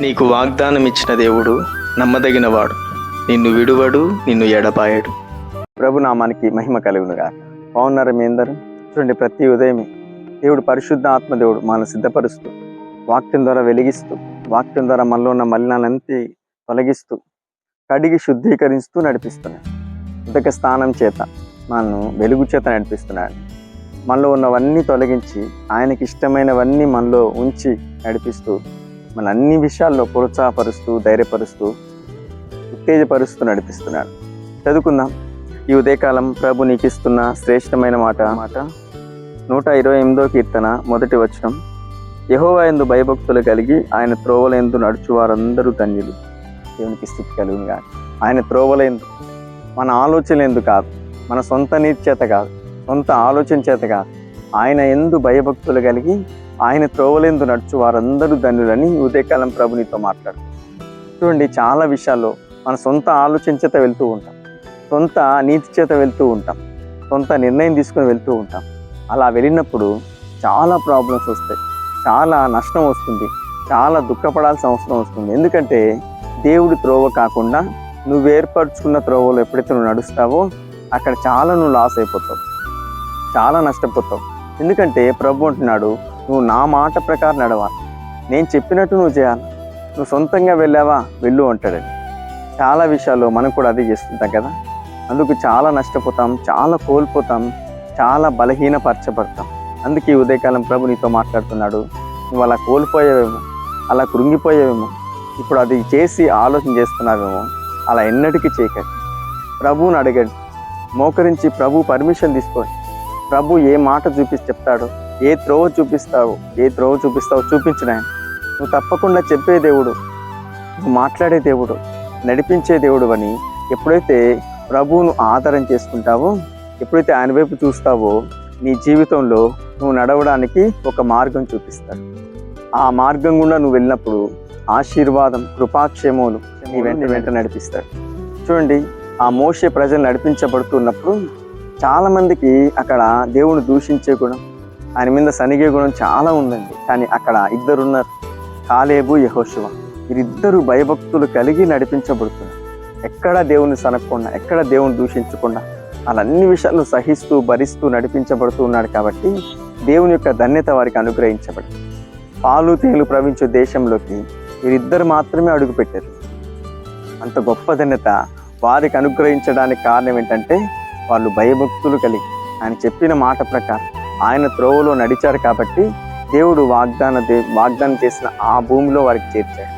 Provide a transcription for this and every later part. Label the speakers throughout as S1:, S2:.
S1: నీకు వాగ్దానం ఇచ్చిన దేవుడు నమ్మదగినవాడు. నిన్ను విడువడు నిన్ను ఎడపాయడు
S2: ప్రభు నామానికి మహిమ కలుగునుగా. బాగున్నారా మీ అందరూ? చూడండి ప్రతి ఉదయమే దేవుడు పరిశుద్ధ ఆత్మదేవుడు మనల్ని సిద్ధపరుస్తూ వాక్యం ద్వారా వెలిగిస్తూ వాక్యం ద్వారా మనలో ఉన్న మలినాలంతా తొలగిస్తూ కడిగి శుద్ధీకరిస్తూ నడిపిస్తున్నాడు. ఉదక స్థానం చేత మనను వెలుగు చేత నడిపిస్తున్నాడు. మనలో ఉన్నవన్నీ తొలగించి ఆయనకి ఇష్టమైనవన్నీ మనలో ఉంచి నడిపిస్తూ మన అన్ని విషయాల్లో ప్రోత్సాహపరుస్తూ ధైర్యపరుస్తూ ఉత్తేజపరుస్తూ నడిపిస్తున్నాడు. చదువుకుందాం. ఈ ఉదయకాలం ప్రభు నీకు ఇస్తున్న శ్రేష్టమైన మాట. మాట నూట ఇరవై ఎనిమిదో కీర్తన మొదటి వచనం. యహోవా ఎందు భయభక్తులు కలిగి ఆయన త్రోవలందు నడుచు వారందరూ ధన్యులు. దేవునికి స్థితి కలుగును కాదు ఆయన త్రోవలేందు మన ఆలోచన ఎందు కాదు. మన సొంత నీతి చేత కాదు. సొంత ఆలోచన చేత కాదు. ఆయన ఎందు భయభక్తులు కలిగి ఆయన త్రోవలేందు నడుచు వారందరూ ధనులని ఉదయకాలం ప్రభునితో మాట్లాడు. చూడండి చాలా విషయాల్లో మన సొంత ఆలోచన చేత వెళ్తూ ఉంటాం. సొంత నీతి చేత వెళ్తూ ఉంటాం. సొంత నిర్ణయం తీసుకొని వెళ్తూ ఉంటాం. అలా వెళ్ళినప్పుడు చాలా ప్రాబ్లమ్స్ వస్తాయి. చాలా నష్టం వస్తుంది. చాలా దుఃఖపడాల్సిన అవసరం వస్తుంది. ఎందుకంటే దేవుడి త్రోవ కాకుండా నువ్వు ఏర్పరచుకున్న త్రోవలో ఎప్పుడైతే నువ్వు నడుస్తావో అక్కడ చాలా నువ్వు లాస్ అయిపోతావు. చాలా నష్టపోతావు. ఎందుకంటే ప్రభు అంటున్నాడు నువ్వు నా మాట ప్రకారం నడవాలి నేను చెప్పినట్టు నువ్వు చేయాలి. నువ్వు సొంతంగా వెళ్ళావా? వెళ్ళు అంటాడని చాలా విషయాల్లో మనం కూడా అదే చేస్తుంటాం కదా. అందుకు చాలా నష్టపోతాం చాలా కోల్పోతాం చాలా బలహీనపరచబడతాం. అందుకే ఉదయకాలం ప్రభు నీతో మాట్లాడుతున్నాడు. నువ్వు అలా కోల్పోయావేమో అలా కృంగిపోయావేమో ఇప్పుడు అది చేసి ఆలోచన చేస్తున్నావేమో అలా ఎన్నటికీ చేయకండి. ప్రభువుని అడగండి. మోకరించి ప్రభు పర్మిషన్ తీసుకోండి. ప్రభు ఏ మాట చూపిస్తే చెప్తాడో? ఏ త్రోవ చూపిస్తావు? ఏ త్రోవ చూపిస్తావో? చూపించిన ఆయన నువ్వు తప్పకుండా చెప్పే దేవుడు. నువ్వు మాట్లాడే దేవుడు. నడిపించే దేవుడు అని ఎప్పుడైతే ప్రభువును ఆధారం చేసుకుంటావో ఎప్పుడైతే ఆయన వైపు చూస్తావో నీ జీవితంలో నువ్వు నడవడానికి ఒక మార్గం చూపిస్తాడు. ఆ మార్గం గుండా నువ్వు వెళ్ళినప్పుడు ఆశీర్వాదం కృపాక్షేమములు నీ వెంట వెంట నడిపిస్తాడు. చూడండి ఆ మోసే ప్రజలు నడిపించబడుతున్నప్పుడు చాలామందికి అక్కడ దేవుని దూషించే గుణం ఆయన మీద సనిగే గుణం చాలా ఉందండి. కానీ అక్కడ ఇద్దరున్నారు కాలేబు యహోశివ వీరిద్దరు భయభక్తులు కలిగి నడిపించబడుతున్నారు. ఎక్కడ దేవుని సనక్కుండా ఎక్కడ దేవుని దూషించకుండా అలా అన్ని సహిస్తూ భరిస్తూ నడిపించబడుతూ ఉన్నాడు కాబట్టి దేవుని యొక్క ధన్యత వారికి అనుగ్రహించబడింది. పాలు తేలు ప్రవహించే దేశంలోకి వీరిద్దరు మాత్రమే అడుగుపెట్టారు. అంత గొప్ప ధన్యత వారికి అనుగ్రహించడానికి కారణం ఏంటంటే వాళ్ళు భయభక్తులు కలిగి ఆయన చెప్పిన మాట ప్రకారం ఆయన త్రోవలో నడిచారు కాబట్టి దేవుడు వాగ్దాన దే వాగ్దానం చేసిన ఆ భూమిలో వారికి చేర్చాడు.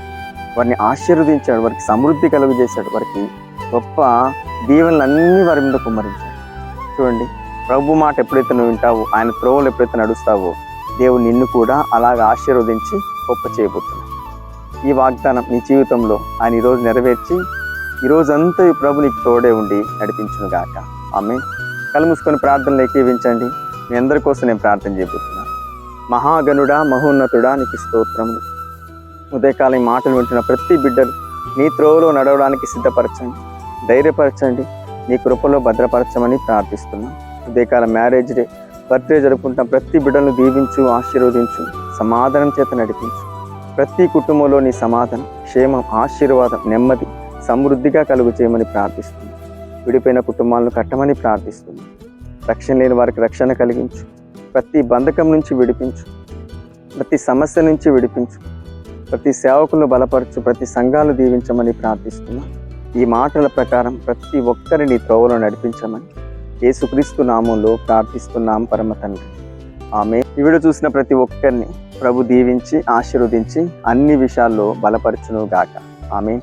S2: వారిని ఆశీర్వదించాడు వారికి సమృద్ధి కలుగజేశాడు వారికి గొప్ప దీవెనలన్నీ వారి మీద కుమ్మరించాడు. చూడండి ప్రభు మాట ఎప్పుడైతే నువ్వు వింటావో ఆయన త్రోవలు ఎప్పుడైతే నడుస్తావో దేవుడు నిన్ను కూడా అలాగ ఆశీర్వదించి గొప్ప చేయబోతున్నాడు. ఈ వాగ్దానం నీ జీవితంలో ఆయన ఈరోజు నెరవేర్చి ఈరోజంతా ఈ ప్రభు నీకు తోడే ఉండి నడిపించును గాక ఆమె కళ్ళు మూసుకొని ప్రార్థనలు ఎక్కివించండి మీ అందరి కోసం నేను ప్రార్థన చేయబోతున్నాను మహాగణుడా మహోన్నతుడా నీకు స్తోత్రము ఉదయకాలం మాటలు వింటున్న ప్రతి బిడ్డలు నీ త్రోవలో నడవడానికి సిద్ధపరచండి. ధైర్యపరచండి. నీ కృపలో భద్రపరచమని ప్రార్థిస్తున్నాం. ఉదయకాలం మ్యారేజ్ డే బర్త్డే జరుపుకుంటాం ప్రతి బిడ్డలను దీవించు ఆశీర్వదించు సమాధానం చేత నడిపించు. ప్రతి కుటుంబంలో నీ సమాధానం క్షేమం ఆశీర్వాదం నెమ్మది సమృద్ధిగా కలుగు చేయమని ప్రార్థిస్తున్నాం. విడిపోయిన కుటుంబాలను కట్టమని ప్రార్థిస్తుంది. రక్షణ లేని వారికి రక్షణ కలిగించు. ప్రతి బంధకం నుంచి విడిపించు. ప్రతి సమస్య నుంచి విడిపించు. ప్రతి సేవకులను బలపరచు. ప్రతి సంఘాలు దీవించమని ప్రార్థిస్తున్నాం. ఈ మాటల ప్రకారం ప్రతి ఒక్కరిని త్రోవలో నడిపించమని యేసుక్రీస్తు నామంలో ప్రార్థిస్తున్నాం పరమ తండ్రి. ఆమె ఈవిడ చూసిన ప్రతి ఒక్కరిని ప్రభు దీవించి ఆశీర్వదించి అన్ని విషయాల్లో బలపరచును గాక ఆమె